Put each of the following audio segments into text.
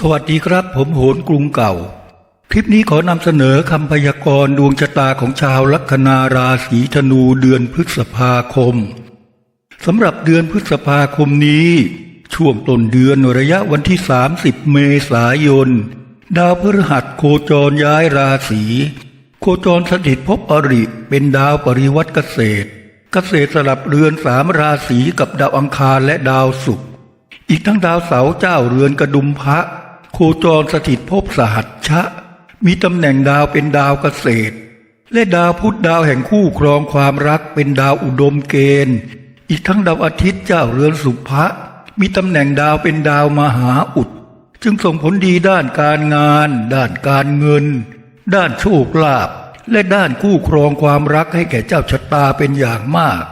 สวัสดีครับ ผมโหนกรุงเก่า คลิปนี้ขอนำเสนอคำพยากรณ์ดวงชะตาของชาวลัคนาราศีธนูเดือนพฤษภาคมสำหรับเดือนพฤษภาคมนี้ ช่วงต้นเดือนระยะวันที่ 30 เมษายน ดาวพฤหัสโคจรย้ายราศีโคจรสถิตภพอริ เป็นดาวปริวัติเกษตร เกษตรสลับเรือนสามราศีกับดาวอังคารและดาวศุกร์อีกทั้งดาวเสาร์เจ้าเรือนกระดุมพระ โคจรสถิตภพสหัชชะ มีตำแหน่งดาวเป็นดาวเกษตร และดาวพุธดาวแห่งคู่ครองความรักเป็นดาวอุดมเกณฑ์ อีกทั้งดาวอาทิตย์เจ้าเรือนสุภะมีตำแหน่งดาวเป็นดาวมหาอุด จึงส่งผลดีด้านการงาน ด้านการเงิน ด้านโชคลาภและด้านคู่ครองความรักให้แก่เจ้าชะตาเป็นอย่างมาก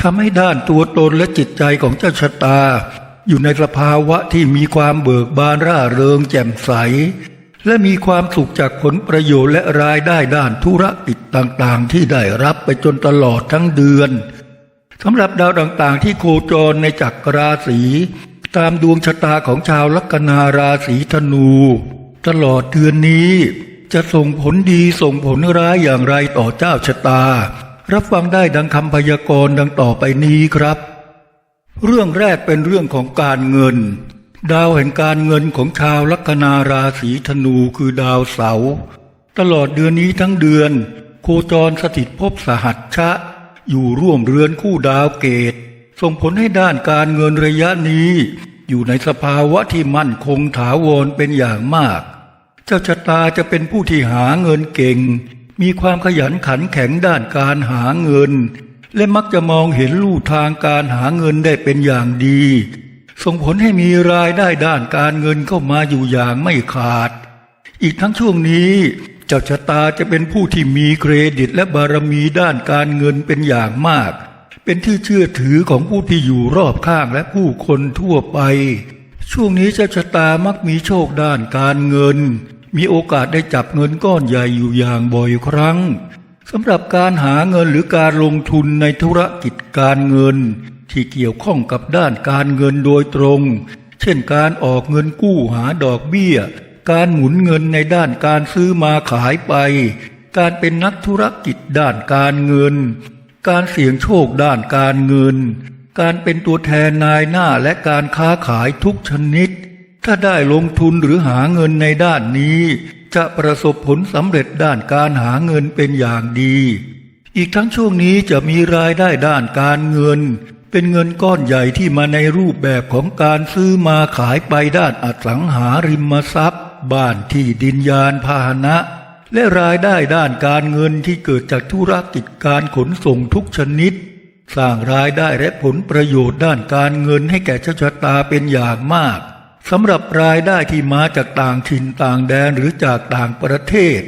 ทำให้ด้านตัวตนและจิตใจของเจ้าชะตา อยู่ในสภาวะที่มีความเบิกบานร่าเริงแจ่มใส และมีความสุขจากผลประโยชน์และรายได้ด้านธุรกิจต่างๆ ที่ได้รับไปจนตลอดทั้งเดือนสำหรับดาวต่างๆ ที่โคจรในจักรราศีตามดวงชะตาของชาวลัคนาราศีธนู ตลอดเดือนนี้จะส่งผลดีส่งผลร้ายอย่างไรต่อเจ้าชะตา รับฟังได้ดังคำพยากรณ์ดังต่อไปนี้ครับ เรื่องแรกเป็นเรื่องของการเงิน ดาวแห่งการเงินของชาวลัคนาราศีธนูคือดาวเสาร์ตลอดเดือนนี้ทั้งเดือน โคจรสถิตภพสหัชชะ อยู่ร่วมเรือนคู่ดาวเกต ส่งผลให้ด้านการเงินระยะนี้ อยู่ในสภาวะที่มั่นคงถาวรเป็นอย่างมาก เจ้าชะตาจะเป็นผู้ที่หาเงินเก่ง มีความขยันขันแข็งด้านการหาเงิน และมักจะมองเห็นลู่ทางการหาเงินได้เป็นอย่างดี ส่งผลให้มีรายได้ด้านการเงินเข้ามาอยู่อย่างไม่ขาด อีกทั้งช่วงนี้ เจ้าชะตาจะเป็นผู้ที่มีเครดิตและบารมีด้านการเงินเป็นอย่างมาก เป็นที่เชื่อถือของผู้ที่อยู่รอบข้างและผู้คนทั่วไป ช่วงนี้เจ้าชะตามักมีโชคด้านการเงิน มีโอกาสได้จับเงินก้อนใหญ่อยู่อย่างบ่อยครั้ง สำหรับการหาเงินหรือการลงทุนในธุรกิจการเงิน ที่เกี่ยวข้องกับด้านการเงินโดยตรง เช่นการออกเงินกู้หาดอกเบี้ย การหมุนเงินในด้านการซื้อมาขายไป การเป็นนักธุรกิจด้านการเงิน การเสี่ยงโชคด้านการเงิน การเป็นตัวแทนนายหน้าและการค้าขายทุกชนิด ถ้าได้ลงทุนหรือหาเงินในด้านนี้ จะประสบผลสำเร็จด้านการหาเงินเป็นอย่างดี อีกทั้งช่วงนี้จะมีรายได้ด้านการเงิน เป็นเงินก้อนใหญ่ที่มาในรูปแบบของการซื้อมาขายไปด้านอสังหาริมทรัพย์ บ้านที่ดินยานพาหนะ และรายได้ด้านการเงินที่เกิดจากธุรกิจการขนส่งทุกชนิด สร้างรายได้และผลประโยชน์ด้านการเงินให้แก่เจ้าชะตาเป็นอย่างมาก สำหรับรายได้ที่มาจากต่างถิ่นต่างแดนหรือจากต่างประเทศ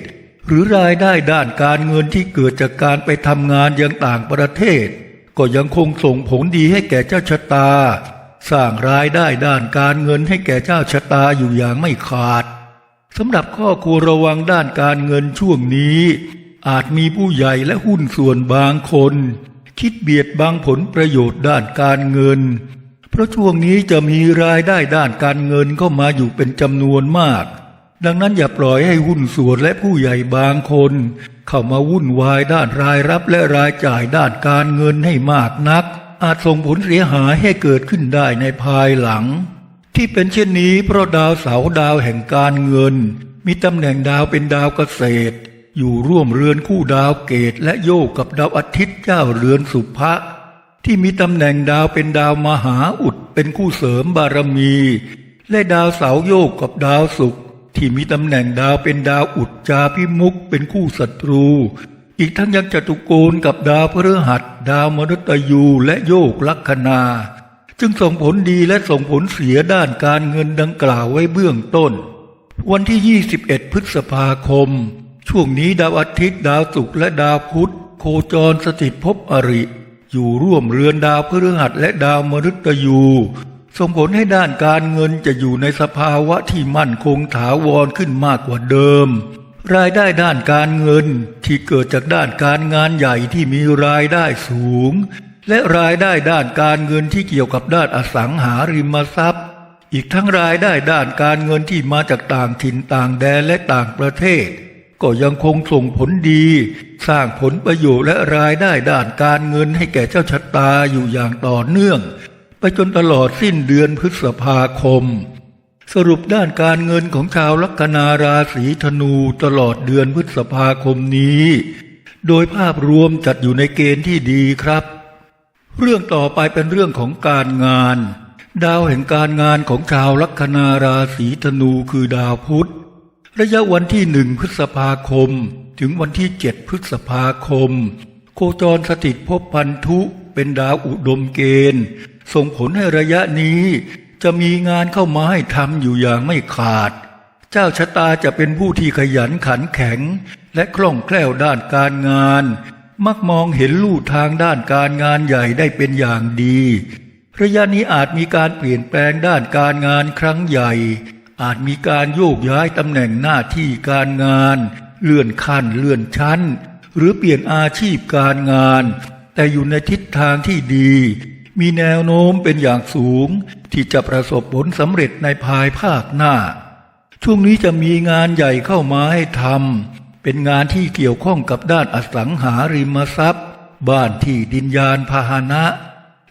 หรือรายได้ด้านการเงินที่เกิดจากการไปทำงานยังต่างประเทศ ก็ยังคงส่งผลดีให้แก่เจ้าชะตา สร้างรายได้ด้านการเงินให้แก่เจ้าชะตาอยู่อย่างไม่ขาดสำหรับข้อควรระวังด้านการเงินช่วงนี้ อาจมีผู้ใหญ่และหุ้นส่วนบางคน คิดเบียดบังผลประโยชน์ด้านการเงิน เพราะช่วงนี้จะมีรายได้ด้านการเงินเข้ามาอยู่เป็นจำนวนมาก ดังนั้นอย่าปล่อยให้หุ้นส่วนและผู้ใหญ่บางคน เข้ามาวุ่นวายด้านรายรับและรายจ่ายด้านการเงินให้มากนัก อาจส่งผลเสียหายให้เกิดขึ้นได้ในภายหลัง ที่เป็นเช่นนี้เพราะดาวเสาดาวแห่งการเงิน มีตำแหน่งดาวเป็นดาวเกษตร อยู่ร่วมเรือนคู่ดาวเกตและโยกกับดาวอาทิตย์เจ้าเรือนสุภะ ที่มีตำแหน่งดาวเป็นดาวมหาอุดเป็นคู่เสริมบารมี และดาวเสาโยกกับดาวศุกร์ที่มีตำแหน่งดาวเป็นดาวอุดจาพิมุกเป็นคู่ศัตรู อีกทั้งยังจตุโกณกับดาวพฤหัส ดาวมฤตยู และโยกลัคนาจึงส่งผลดีและส่งผลเสียด้านการเงินดังกล่าวไว้เบื้องต้น วันที่ 21 พฤษภาคม ช่วงนี้ดาวอาทิตย์ดาวศุกร์และดาวพุธ โคจรสถิตภพอริ อยู่ร่วมเรือนดาวพฤหัสและดาวมฤตยูส่งผลให้ด้านการเงินจะอยู่ในสภาวะที่มั่นคงถาวรขึ้นมากกว่าเดิม รายได้ด้านการเงินที่เกิดจากด้านการงานใหญ่ที่มีรายได้สูง และรายได้ด้านการเงินที่เกี่ยวกับด้านอสังหาริมทรัพย์ อีกทั้งรายได้ด้านการเงินที่มาจากต่างถิ่นต่างแดนและต่างประเทศ ก็ยังคงส่งผลดี สร้างผลประโยชน์และรายได้ด้านการเงินให้แก่เจ้าชะตาอยู่อย่างต่อเนื่อง ไปจนตลอดสิ้นเดือนพฤษภาคม สรุปด้านการเงินของชาวลัคนาราศีธนูตลอดเดือนพฤษภาคมนี้ โดยภาพรวมจัดอยู่ในเกณฑ์ที่ดีครับ เรื่องต่อไปเป็นเรื่องของการงาน ดาวแห่งการงานของชาวลัคนาราศีธนูคือดาวพุธระยะวันที่หนึ่งพฤษภาคม ถึงวันที่เจ็ดพฤษภาคม โคจรสถิตภพพันธุเป็นดาวอุดมเกณฑ์ ส่งผลให้ระยะนี้จะมีงานเข้ามาให้ทำอยู่อย่างไม่ขาด เจ้าชะตาจะเป็นผู้ที่ขยันขันแข็ง และคล่องแคล่วด้านการงาน มักมองเห็นลู่ทางด้านการงานใหญ่ได้เป็นอย่างดี ระยะนี้อาจมีการเปลี่ยนแปลงด้านการงานครั้งใหญ่ อาจมีการโยกย้ายตำแหน่งหน้าที่การงาน เลื่อนขั้นเลื่อนชั้น หรือเปลี่ยนอาชีพการงาน แต่อยู่ในทิศทางที่ดี มีแนวโน้มเป็นอย่างสูง ที่จะประสบผลสำเร็จในภายภาคหน้า ช่วงนี้จะมีงานใหญ่เข้ามาให้ทำเป็นงานที่เกี่ยวข้องกับด้านอสังหาริมทรัพย์ บ้านที่ดินยานพาหนะ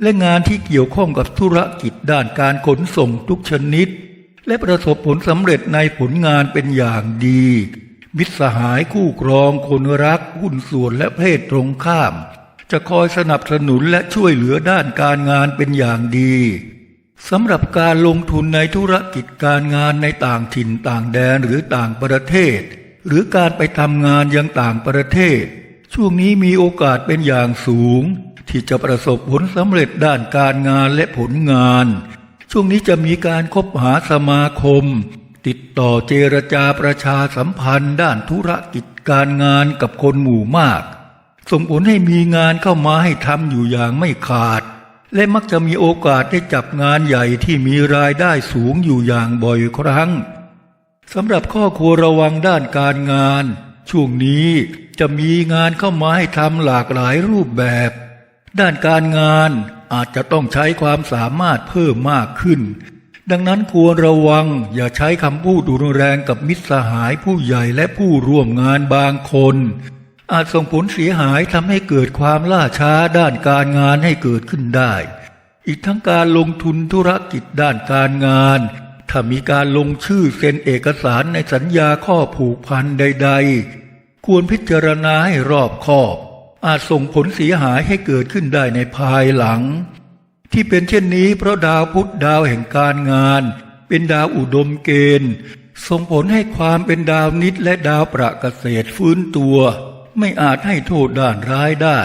และงานที่เกี่ยวข้องกับธุรกิจด้านการขนส่งทุกชนิดและประสบผลสำเร็จในผลงานเป็นอย่างดี มิตรสหายคู่ครองคนรักหุ้นส่วนและเพศตรงข้าม จะคอยสนับสนุนและช่วยเหลือด้านการงานเป็นอย่างดีสำหรับการลงทุนในธุรกิจการงานในต่างถิ่นต่างแดนหรือต่างประเทศ หรือการไปทำงานยังต่างประเทศ ช่วงนี้มีโอกาสเป็นอย่างสูง ที่จะประสบผลสำเร็จด้านการงานและผลงาน ช่วงนี้จะมีการคบหาสมาคม ติดต่อเจรจาประชาสัมพันธ์ด้านธุรกิจการงานกับคนหมู่มาก ส่งผลให้มีงานเข้ามาให้ทำอยู่อย่างไม่ขาด และมักจะมีโอกาสได้จับงานใหญ่ที่มีรายได้สูงอยู่อย่างบ่อยครั้งสำหรับข้อควรระวังด้านการงาน ช่วงนี้จะมีงานเข้ามาให้ทำหลากหลายรูปแบบ ด้านการงานอาจจะต้องใช้ความสามารถเพิ่มมากขึ้น ดังนั้นควรระวังอย่าใช้คำพูดรุนแรงกับมิตรสหายผู้ใหญ่และผู้ร่วมงานบางคน อาจส่งผลเสียหายทำให้เกิดความล่าช้าด้านการงานให้เกิดขึ้นได้ อีกทั้งการลงทุนธุรกิจด้านการงาน ถ้ามีการลงชื่อเซ็นเอกสารในสัญญาข้อผูกพันใด ๆ ควรพิจารณาให้รอบคอบ อาจส่งผลเสียหายให้เกิดขึ้นได้ในภายหลัง ที่เป็นเช่นนี้เพราะดาวพุธดาวแห่งการงาน เป็นดาวอุดมเกณฑ์ส่งผลให้ความเป็นดาวนิดและดาวประเกษตรฟื้นตัว ไม่อาจให้โทษด้านร้ายได้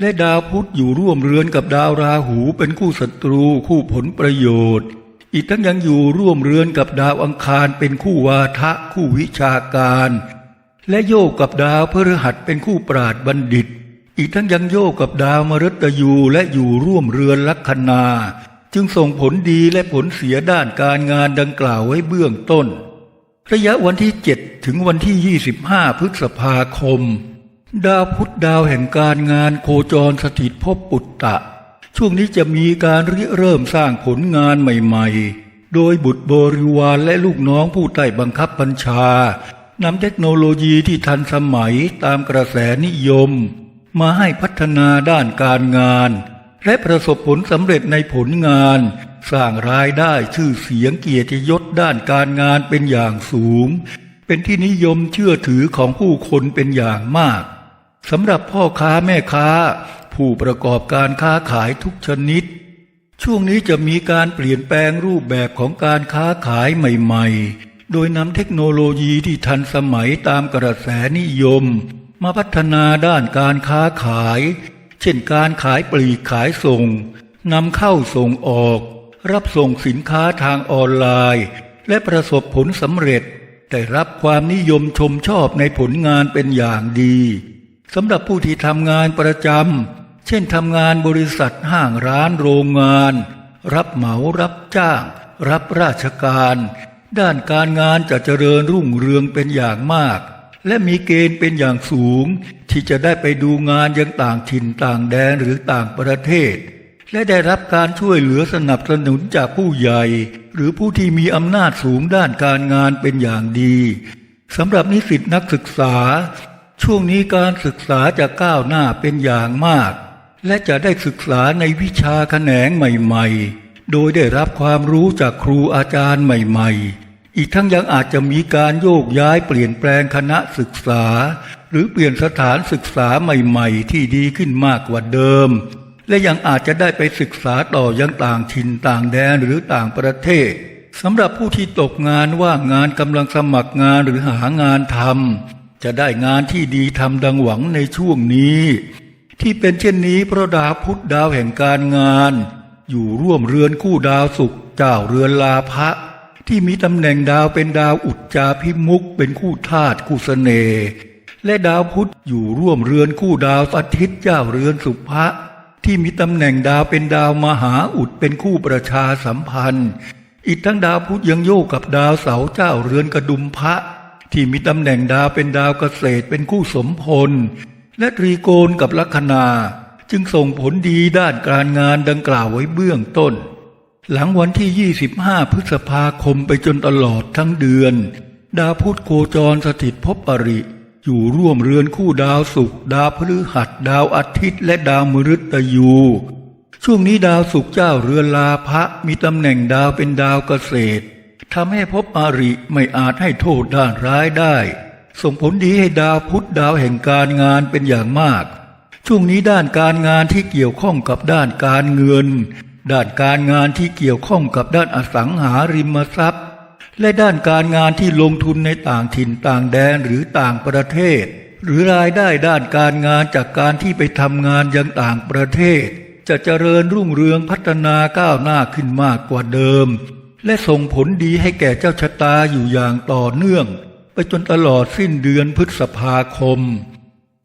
และดาวพุธอยู่ร่วมเรือนกับดาวราหูเป็นคู่ศัตรูคู่ผลประโยชน์ อีกทั้งยังอยู่ร่วมเรือนกับดาวอังคารเป็นคู่วาทะคู่วิชาการ และโยกกับดาวพฤหัสเป็นคู่ปราดบัณฑิต อีกทั้งยังโยกกับดาวมฤตยูและอยู่ร่วมเรือนลัคนา จึงส่งผลดีและผลเสียด้านการงานดังกล่าวไว้เบื้องต้น ระยะวันที่ 7 ถึงวันที่ 25 พฤษภาคม ดาวพุธดาวแห่งการงานโคจรสถิตภพปุตตะ ช่วงนี้จะมีการริเริ่มสร้างผลงานใหม่ๆ โดยบุตรบริวารและลูกน้องผู้ใต้บังคับบัญชานำเทคโนโลยีที่ทันสมัยตามกระแสนิยม มาให้พัฒนาด้านการงาน และประสบผลสำเร็จในผลงาน สร้างรายได้ชื่อเสียงเกียรติยศด้านการงานเป็นอย่างสูง เป็นที่นิยมเชื่อถือของผู้คนเป็นอย่างมากสำหรับพ่อค้าแม่ค้า ผู้ประกอบการค้าขายทุกชนิด ช่วงนี้จะมีการเปลี่ยนแปลงรูปแบบของการค้าขายใหม่ ๆ โดยนำเทคโนโลยีที่ทันสมัยตามกระแสนิยม มาพัฒนาด้านการค้าขาย เช่นการขายปลีกขายส่งนำเข้าส่งออก รับส่งสินค้าทางออนไลน์ และประสบผลสำเร็จได้รับความนิยมชมชอบในผลงานเป็นอย่างดีสำหรับผู้ที่ทำงานประจำเช่นทำงานบริษัทห้างร้านโรงงาน รับเหมารับจ้าง รับราชการ ด้านการงานจะเจริญรุ่งเรืองเป็นอย่างมาก และมีเกณฑ์เป็นอย่างสูง ที่จะได้ไปดูงานยังต่างถิ่นต่างแดนหรือต่างประเทศ และได้รับการช่วยเหลือสนับสนุนจากผู้ใหญ่ หรือผู้ที่มีอำนาจสูงด้านการงานเป็นอย่างดีสำหรับนิสิตนักศึกษา ช่วงนี้การศึกษาจะก้าวหน้าเป็นอย่างมาก และจะได้ศึกษาในวิชาแขนงใหม่ ๆ โดยได้รับความรู้จากครูอาจารย์ใหม่ ๆ อีกทั้งยังอาจจะมีการโยกย้ายเปลี่ยนแปลงคณะศึกษา หรือเปลี่ยนสถานศึกษาใหม่ๆ ที่ดีขึ้นมากกว่าเดิม และยังอาจจะได้ไปศึกษาต่อยังต่างถิ่นต่างแดนหรือต่างประเทศสำหรับผู้ที่ตกงานว่างงานกำลังสมัครงานหรือหางานทำจะได้งานที่ดีทำดังหวังในช่วงนี้ ที่เป็นเช่นนี้เพราะดาวพุธดาวแห่งการงาน อยู่ร่วมเรือนคู่ดาวศุกร์เจ้าเรือนลาภะ ที่มีตำแหน่งดาวเป็นดาวอุจจาพิมุกเป็นคู่ธาตุคู่เสน่ห์และดาวพุธอยู่ร่วมเรือนคู่ดาวอาทิตย์เจ้าเรือนสุภะที่มีตำแหน่งดาวเป็นดาวมหาอุดเป็นคู่ประชาสัมพันธ์ อีกทั้งดาวพุธยังโยกกับดาวเสาเจ้าเรือนกระดุมพระ ที่มีตำแหน่งดาวเป็นดาวเกษตรเป็นคู่สมพล และตรีโกณกับลัคนา จึงส่งผลดีด้านการงานดังกล่าวไว้เบื้องต้น หลังวันที่ 25 พฤษภาคมไปจนตลอดทั้งเดือน ดาวพุธโคจรสถิตภพอริ อยู่ร่วมเรือนคู่ดาวศุกร์ดาวพฤหัสดาวอาทิตย์และดาวมฤตยู ช่วงนี้ดาวศุกร์เจ้าเรือนลาภะมีตำแหน่งดาวเป็นดาวเกษตรทำให้ภพอริไม่อาจให้โทษด้านร้ายได้ ส่งผลดีให้ดาวพุธดาวแห่งการงานเป็นอย่างมาก ช่วงนี้ด้านการงานที่เกี่ยวข้องกับด้านการเงิน ด้านการงานที่เกี่ยวข้องกับด้านอสังหาริมทรัพย์ และด้านการงานที่ลงทุนในต่างถิ่นต่างแดนหรือต่างประเทศ หรือรายได้ด้านการงานจากการที่ไปทำงานยังต่างประเทศ จะเจริญรุ่งเรืองพัฒนาก้าวหน้าขึ้นมากกว่าเดิม และส่งผลดีให้แก่เจ้าชะตาอยู่อย่างต่อเนื่อง ไปจนตลอดสิ้นเดือนพฤษภาคม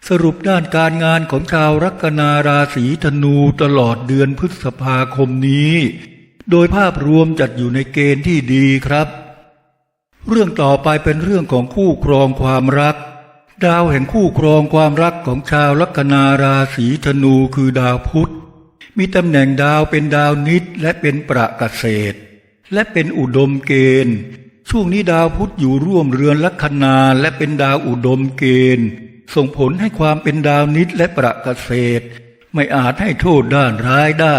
สรุปด้านการงานของชาวลัคนาราศีธนูตลอดเดือนพฤษภาคมนี้ โดยภาพรวมจัดอยู่ในเกณฑ์ที่ดีครับ เรื่องต่อไปเป็นเรื่องของคู่ครองความรัก ดาวแห่งคู่ครองความรักของชาวลัคนาราศีธนูคือดาวพุธ มีตำแหน่งดาวเป็นดาวนิดและเป็นประเกษตร และเป็นอุดมเกณฑ์ ช่วงนี้ดาวพุธอยู่ร่วมเรือนลัคนาและเป็นดาวอุดมเกณฑ์ ส่งผลให้ความเป็นดาวนิดและประเกษตร ไม่อาจให้โทษด้านร้ายได้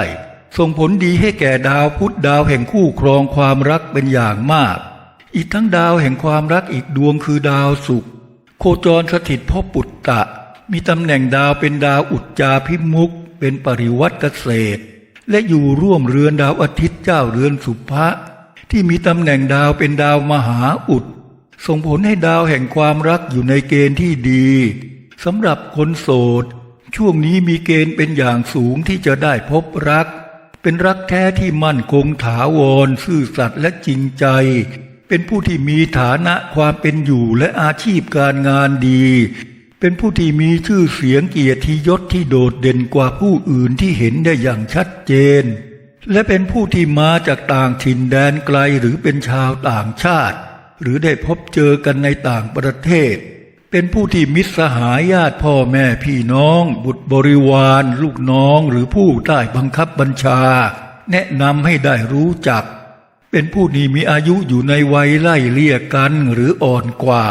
ส่งผลดีให้แก่ดาวพุธดาวแห่งคู่ครองความรักเป็นอย่างมาก อีกทั้งดาวแห่งความรักอีกดวงคือดาวศุกร์โคจรสถิตพบปุตตะ มีตำแหน่งดาวเป็นดาวอุจจาพิมุกเป็นปริวัติเกษตร และอยู่ร่วมเรือนดาวอาทิตย์เจ้าเรือนสุภะที่มีตำแหน่งดาวเป็นดาวมหาอุด ส่งผลให้ดาวแห่งความรักอยู่ในเกณฑ์ที่ดีสำหรับคนโสด ช่วงนี้มีเกณฑ์เป็นอย่างสูงที่จะได้พบรัก เป็นรักแท้ที่มั่นคงถาวร ซื่อสัตย์และจริงใจ เป็นผู้ที่มีฐานะความเป็นอยู่และอาชีพการงานดี เป็นผู้ที่มีชื่อเสียงเกียรติยศที่โดดเด่นกว่าผู้อื่นที่เห็นได้อย่างชัดเจน และเป็นผู้ที่มาจากต่างถิ่นแดนไกลหรือเป็นชาวต่างชาติ หรือได้พบเจอกันในต่างประเทศ เป็นผู้ที่มิตรสหายญาติพ่อแม่พี่น้อง บุตรบริวาร ลูกน้องหรือผู้ใต้บังคับบัญชา แนะนำให้ได้รู้จัก เป็นผู้นี้มีอายุอยู่ในวัยไล่เลี่ยกันหรืออ่อนกว่า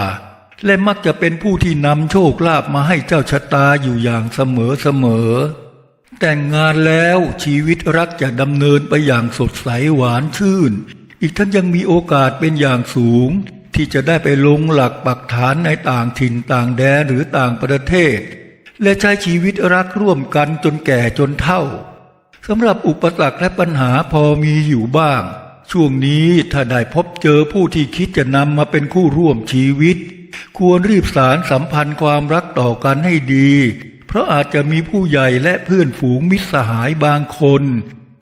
และมักจะเป็นผู้ที่นำโชคลาภมาให้เจ้าชะตาอยู่อย่างเสมอเสมอแต่งงานแล้วชีวิตรักจะดำเนินไปอย่างสดใสหวานชื่น อีกทั้งยังมีโอกาสเป็นอย่างสูง ที่จะได้ไปลงหลักปักฐานในต่างถิ่นต่างแดนหรือต่างประเทศ และใช้ชีวิตรักร่วมกันจนแก่จนเฒ่าสำหรับอุปสรรคและปัญหาพอมีอยู่บ้าง ช่วงนี้ถ้าได้พบเจอผู้ที่คิดจะนำมาเป็นคู่ร่วมชีวิต ควรรีบสารสัมพันธ์ความรักต่อกันให้ดี เพราะอาจจะมีผู้ใหญ่และเพื่อนฝูงมิตรสหายบางคน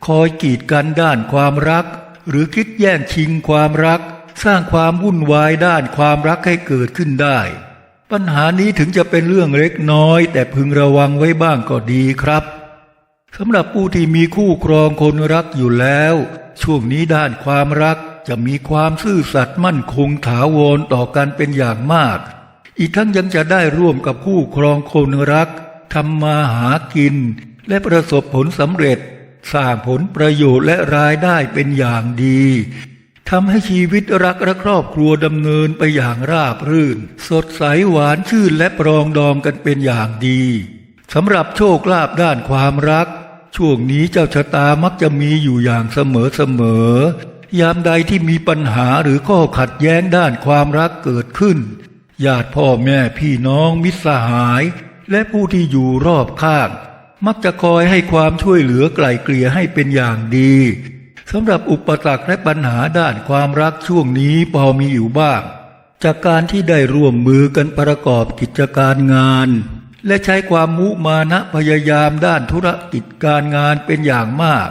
คอยกีดกันด้านความรัก หรือคิดแย่งชิงความรัก สร้างความวุ่นวายด้านความรักให้เกิดขึ้นได้ ปัญหานี้ถึงจะเป็นเรื่องเล็กน้อย แต่พึงระวังไว้บ้างก็ดีครับสำหรับผู้ที่มีคู่ครองคนรักอยู่แล้ว ช่วงนี้ด้านความรักจะมีความซื่อสัตย์มั่นคงถาวรต่อกันเป็นอย่างมาก อีกทั้งยังจะได้ร่วมกับคู่ครองคนรักทำมาหากิน และประสบผลสำเร็จ สร้างผลประโยชน์และรายได้เป็นอย่างดีทำให้ชีวิตรักและครอบครัวดำเนินไปอย่างราบรื่น สดใสหวานชื่นและปรองดองกันเป็นอย่างดีสำหรับโชคลาภด้านความรัก ช่วงนี้เจ้าชะตามักจะมีอยู่อย่างเสมอเสมอยามใดที่มีปัญหาหรือข้อขัดแย้งด้านความรักเกิดขึ้น ญาติพ่อแม่พี่น้องมิตรสหาย และผู้ที่อยู่รอบข้าง มักจะคอยให้ความช่วยเหลือไกล่เกลี่ยให้เป็นอย่างดีสำหรับอุปสรรคและปัญหาด้านความรักช่วงนี้พอมีอยู่บ้าง จากการที่ได้ร่วมมือกันประกอบกิจการงาน และใช้ความมุมานะพยายามด้านธุรกิจการงานเป็นอย่างมาก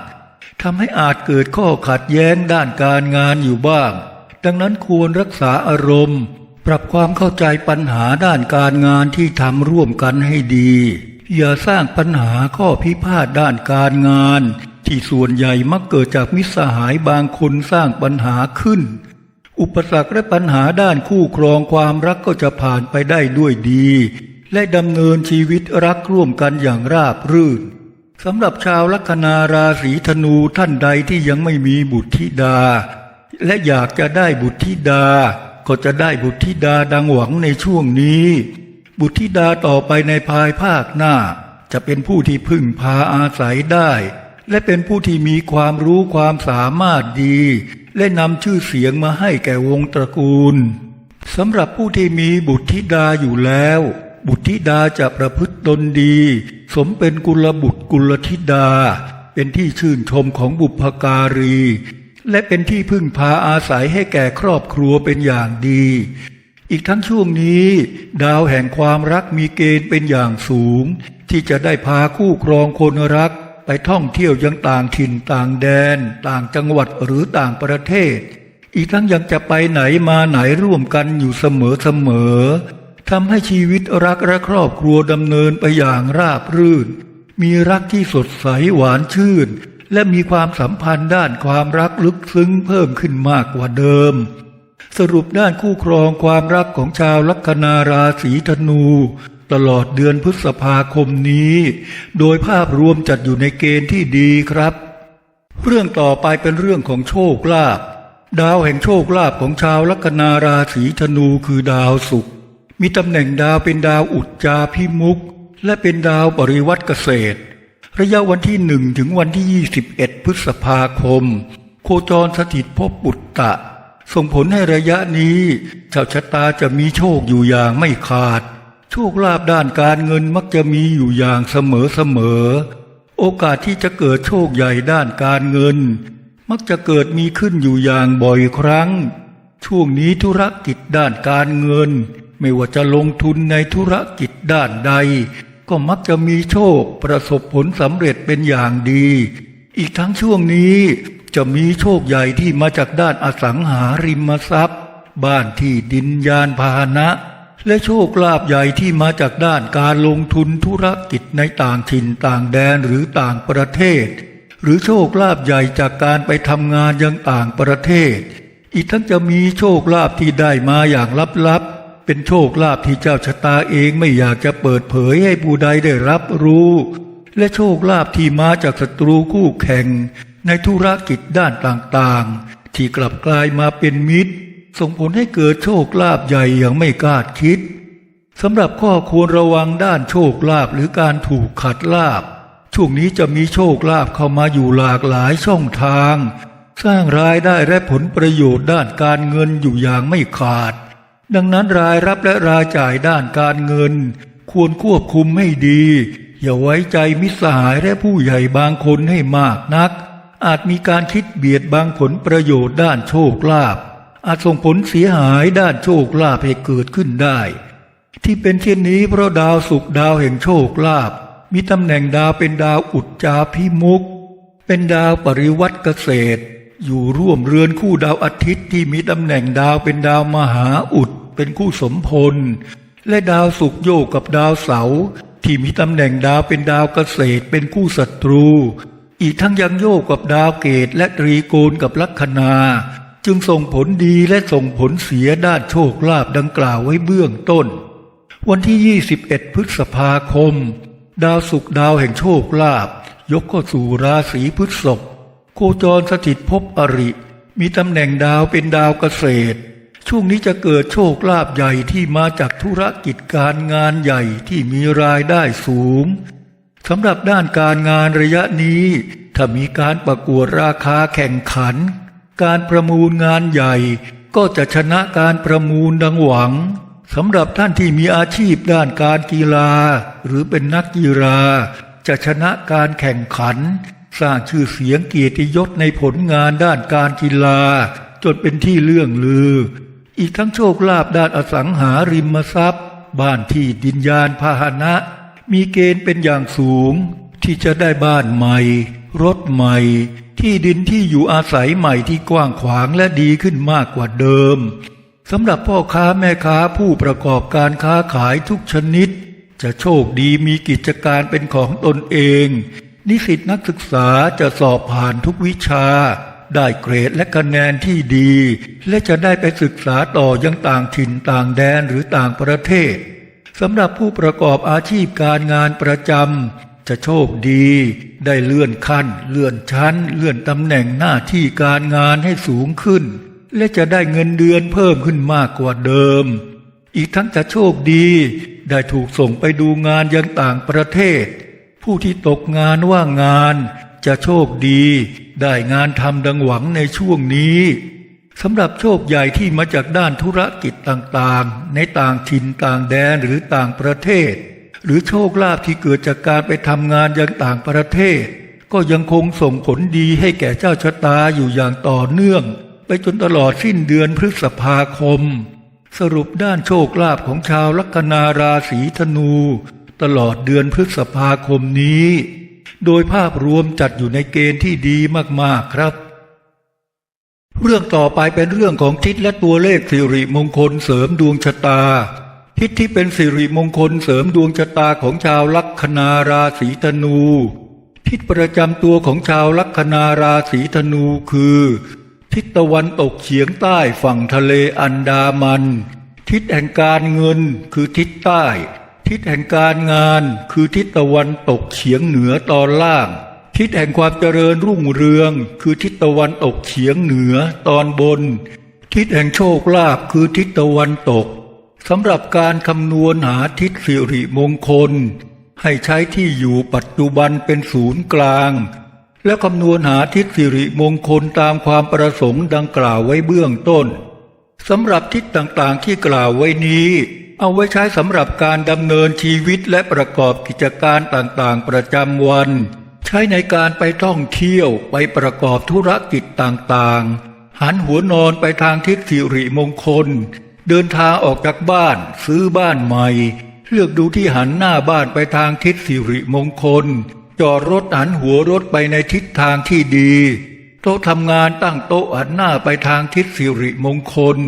ทำให้อาจเกิดข้อขัดแย้งด้านการงานอยู่บ้าง ดังนั้นควรรักษาอารมณ์ ปรับความเข้าใจปัญหาด้านการงานที่ทำร่วมกันให้ดี อย่าสร้างปัญหาข้อพิพาทด้านการงาน ที่ส่วนใหญ่มักเกิดจากมิสหายบางคนสร้างปัญหาขึ้น อุปสรรคและปัญหาด้านคู่ครองความรักก็จะผ่านไปได้ด้วยดี และดำเนินชีวิตรักร่วมกันอย่างราบรื่นสำหรับชาวลัคนาราศีธนูท่านใดที่ยังไม่มีบุตรธิดา และอยากจะได้บุตรธิดา ก็จะได้บุตรธิดาดังหวังในช่วงนี้ บุตรธิดาต่อไปในภายภาคหน้า จะเป็นผู้ที่พึ่งพาอาศัยได้ และเป็นผู้ที่มีความรู้ความสามารถดี และนำชื่อเสียงมาให้แก่วงตระกูลสำหรับผู้ที่มีบุตรธิดาอยู่แล้ว บุตรธิดาจะประพฤติตนดี สมเป็นกุลบุตรกุลธิดา เป็นที่ชื่นชมของบุพการี และเป็นที่พึ่งพาอาศัยให้แก่ครอบครัวเป็นอย่างดี อีกทั้งช่วงนี้ ดาวแห่งความรักมีเกณฑ์เป็นอย่างสูง ที่จะได้พาคู่ครองคนรัก ไปท่องเที่ยวยังต่างถิ่นต่างแดน ต่างจังหวัดหรือต่างประเทศ อีกทั้งยังจะไปไหนมาไหนร่วมกันอยู่เสมอเสมอทำให้ชีวิตรักและครอบครัวดำเนินไปอย่างราบรื่น มีรักที่สดใสหวานชื่น และมีความสัมพันธ์ด้านความรักลึกซึ้งเพิ่มขึ้นมากกว่าเดิม สรุปด้านคู่ครองความรักของชาวลัคนาราศีธนู ตลอดเดือนพฤษภาคมนี้ โดยภาพรวมจัดอยู่ในเกณฑ์ที่ดีครับ เรื่องต่อไปเป็นเรื่องของโชคลาภดาวแห่งโชคลาภของชาวลัคนาราศีธนูคือดาวศุกร์มีตำแหน่งดาวเป็นดาวอุจจาพิมุก และเป็นดาวปริวัติเกษตร ระยะวันที่หนึ่งถึงวันที่ 21 พฤษภาคม โคจรสถิตพบปุตตะ ส่งผลให้ระยะนี้ชาวชะตาจะมีโชคอยู่อย่างไม่ขาด โชคลาภด้านการเงินมักจะมีอยู่อย่างเสมอเสมอ โอกาสที่จะเกิดโชคใหญ่ด้านการเงิน มักจะเกิดมีขึ้นอยู่อย่างบ่อยครั้ง ช่วงนี้ธุรกิจด้านการเงิน ไม่ว่าจะลงทุนในธุรกิจด้านใด ก็มักจะมีโชคประสบผลสำเร็จเป็นอย่างดี อีกทั้งช่วงนี้ จะมีโชคใหญ่ที่มาจากด้านอสังหาริมทรัพย์ บ้านที่ดินยานพาหนะ และโชคลาภใหญ่ที่มาจากด้านการลงทุนธุรกิจในต่างถิ่นต่างแดนหรือต่างประเทศ หรือโชคลาภใหญ่จากการไปทำงานยังต่างประเทศ อีกทั้งจะมีโชคลาภที่ได้มาอย่างลับๆ เป็นโชคลาภที่เจ้าชะตาเองไม่อยากจะเปิดเผยให้ผู้ใดได้รับรู้ และโชคลาภที่มาจากศัตรูคู่แข่ง ในธุรกิจด้านต่างๆ ที่กลับกลายมาเป็นมิตร ส่งผลให้เกิดโชคลาภใหญ่อย่างไม่คาดคิดสำหรับข้อควรระวังด้านโชคลาภหรือการถูกขัดลาภช่วงนี้จะมีโชคลาภเข้ามาอยู่หลากหลายช่องทาง สร้างรายได้และผลประโยชน์ด้านการเงินอยู่อย่างไม่ขาด ดังนั้นรายรับและรายจ่ายด้านการเงิน ควรควบคุมให้ดี อย่าไว้ใจมิตรสหายและผู้ใหญ่บางคนให้มากนัก อาจมีการคิดเบียดบังผลประโยชน์ด้านโชคลาภอาจส่งผลเสียหายด้านโชคลาภให้เกิดขึ้นได้ ที่เป็นเช่นนี้เพราะดาวศุกร์ดาวแห่งโชคลาภมีตำแหน่งดาวเป็นดาวอุจจาพิมุก เป็นดาวปริวัติเกษตร อยู่ร่วมเรือนคู่ดาวอาทิตย์ที่มีตำแหน่งดาวเป็นดาวมหาอุดเป็นคู่สมพล และดาวศุกร์โยกกับดาวเสาร์ที่มีตำแหน่งดาวเป็นดาวเกษตรเป็นคู่ศัตรู อีกทั้งยังโยกกับดาวเกตและตรีโกณกับลัคนา จึงส่งผลดีและส่งผลเสียด้านโชคลาภดังกล่าวไว้เบื้องต้น วันที่ 21 พฤษภาคม ดาวศุกร์ดาวแห่งโชคลาภยกเข้าสู่ราศีพฤษภโคจรสถิตภพอริ มีตำแหน่งดาวเป็นดาวเกษตร ช่วงนี้จะเกิดโชคลาภใหญ่ที่มาจากธุรกิจการงานใหญ่ที่มีรายได้สูง สำหรับด้านการงานระยะนี้ ถ้ามีการประกวดราคาแข่งขัน การประมูลงานใหญ่ ก็จะชนะการประมูลดังหวังสำหรับท่านที่มีอาชีพด้านการกีฬา หรือเป็นนักกีฬา จะชนะการแข่งขัน สร้างชื่อเสียงเกียรติยศในผลงานด้านการกีฬา จนเป็นที่เลื่องลือ อีกทั้งโชคลาภด้านอสังหาริมทรัพย์ บ้านที่ดินยานพาหนะ มีเกณฑ์เป็นอย่างสูง ที่จะได้บ้านใหม่ รถใหม่ ที่ดินที่อยู่อาศัยใหม่ที่กว้างขวางและดีขึ้นมากกว่าเดิมสำหรับพ่อค้าแม่ค้าผู้ประกอบการค้าขายทุกชนิด จะโชคดีมีกิจการเป็นของตนเอง นิสิตนักศึกษาจะสอบผ่านทุกวิชา ได้เกรดและคะแนนที่ดี และจะได้ไปศึกษาต่อยังต่างถิ่นต่างแดนหรือต่างประเทศ สำหรับผู้ประกอบอาชีพการงานประจำจะโชคดี ได้เลื่อนขั้น เลื่อนชั้น เลื่อนตำแหน่งหน้าที่การงานให้สูงขึ้น และจะได้เงินเดือนเพิ่มขึ้นมากกว่าเดิม อีกทั้งจะโชคดี ได้ถูกส่งไปดูงานยังต่างประเทศ ผู้ที่ตกงานว่างงาน จะโชคดี ได้งานทำดังหวังในช่วงนี้ สำหรับโชคใหญ่ที่มาจากด้านธุรกิจต่างๆ ในต่างถิ่นต่างแดนหรือต่างประเทศ หรือโชคลาภที่เกิดจากการไปทำงานยังต่างประเทศ ก็ยังคงส่งผลดีให้แก่เจ้าชะตาอยู่อย่างต่อเนื่อง ไปจนตลอดสิ้นเดือนพฤษภาคม สรุปด้านโชคลาภของชาวลัคนาราศีธนู ตลอดเดือนพฤษภาคมนี้ โดยภาพรวมจัดอยู่ในเกณฑ์ที่ดีมากๆครับ เรื่องต่อไปเป็นเรื่องของทิศและตัวเลขสิริมงคลเสริมดวงชะตา ทิศที่เป็นสิริมงคลเสริมดวงชะตาของชาวลัคนาราศีธนู ทิศประจำตัวของชาวลัคนาราศีธนูคือ ทิศตะวันตกเฉียงใต้ฝั่งทะเลอันดามัน ทิศแห่งการเงินคือทิศใต้ ทิศแห่งการงานคือทิศตะวันตกเฉียงเหนือตอนล่าง ทิศแห่งความเจริญรุ่งเรือง คือทิศตะวันตกเฉียงเหนือตอนบน ทิศแห่งโชคลาภคือทิศตะวันตกสำหรับการคำนวณหาทิศสิริมงคล ให้ใช้ที่อยู่ปัจจุบันเป็นศูนย์กลาง และคำนวณหาทิศสิริมงคลตามความประสงค์ดังกล่าวไว้เบื้องต้นสำหรับทิศต่างๆที่กล่าวไว้นี้ เอาไว้ใช้สำหรับการดำเนินชีวิตและประกอบกิจการต่างๆประจำวัน ช้ในการไปท่องเที่ยวไปประกอบธุรกิจต่างๆ หันหัวนอนไปทางทิศสิริมงคล เดินทางออกจากบ้านซื้อบ้านใหม่ เลือกดูที่หันหน้าบ้านไปทางทิศสิริมงคล จอดรถหันหัวรถไปในทิศทางที่ดีโต๊ะทำงานตั้งโต๊ะหันหน้าไปทางทิศสิริมงคล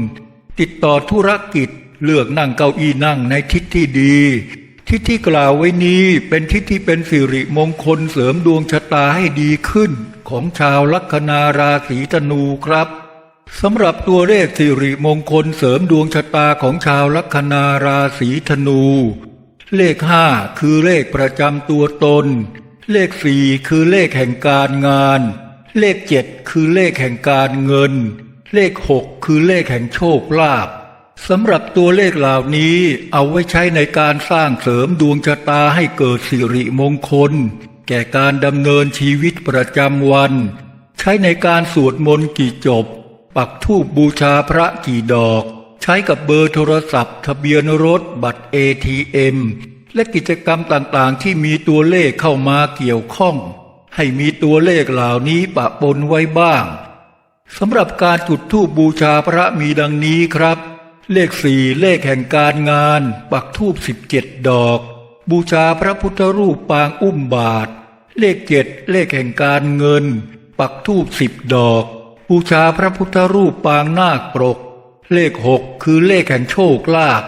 ติดต่อธุรกิจเลือกนั่งเก้าอี้นั่งในทิศที่ดี ทิศที่กล่าวไว้นี้เป็นทิศที่เป็นสิริมงคลเสริมดวงชะตาให้ดีขึ้น ของชาวลัคนาราศีธนูครับสำหรับตัวเลขสิริมงคลเสริมดวงชะตาของชาวลัคนาราศีธนู เลขห้าคือเลขประจำตัวตน เลขสี่คือเลขแห่งการงาน เลขเจ็ดคือเลขแห่งการเงิน เลขหกคือเลขแห่งโชคลาภ สำหรับตัวเลขเหล่านี้เอาไว้ใช้ในการสร้างเสริมดวงชะตาให้เกิดสิริมงคล แก่การดำเนินชีวิตประจำวัน ใช้ในการสวดมนต์กี่จบ ปักธูปบูชาพระกี่ดอก ใช้กับเบอร์โทรศัพท์ ทะเบียนรถบัตร ATM และกิจกรรมต่างๆ ที่มีตัวเลขเข้ามาเกี่ยวข้อง ให้มีตัวเลขเหล่านี้ปะปนไว้บ้างสำหรับการจุดธูปบูชาพระมีดังนี้ครับ เลขสี่เลขแห่งการงาน ปักธูปสิบเจ็ดดอก บูชาพระพุทธรูปปางอุ้มบาท เลขเจ็ดเลขแห่งการเงิน ปักธูปสิบดอก บูชาพระพุทธรูปปางนาคปรก เลขหกคือเลขแห่งโชคลาภ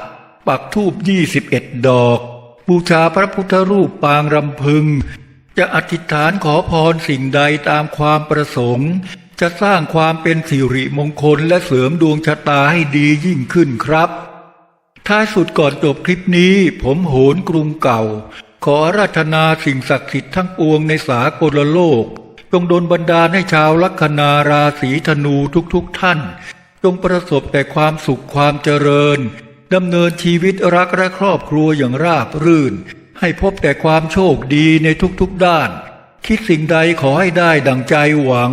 ปักธูปยี่สิบเอ็ดดอก บูชาพระพุทธรูปปางรำพึง จะอธิษฐานขอพรสิ่งใดตามความประสงค์ จะสร้างความเป็นสิริมงคลและเสริมดวงชะตาให้ดียิ่งขึ้นครับ ท้ายสุดก่อนจบคลิปนี้ ผมโหนกรุงเก่า ขอราธนาสิ่งศักดิ์สิทธิ์ทั้งปวงในสากลโลก จงโดนบันดาลให้ชาวลัคนาราศีธนูทุกๆทท่าน จงประสบแต่ความสุขความเจริญดำเนินชีวิตรักและครอบครัวอย่างราบรื่น ให้พบแต่ความโชคดีในทุกๆด้าน คิดสิ่งใดขอให้ได้ดังใจหวัง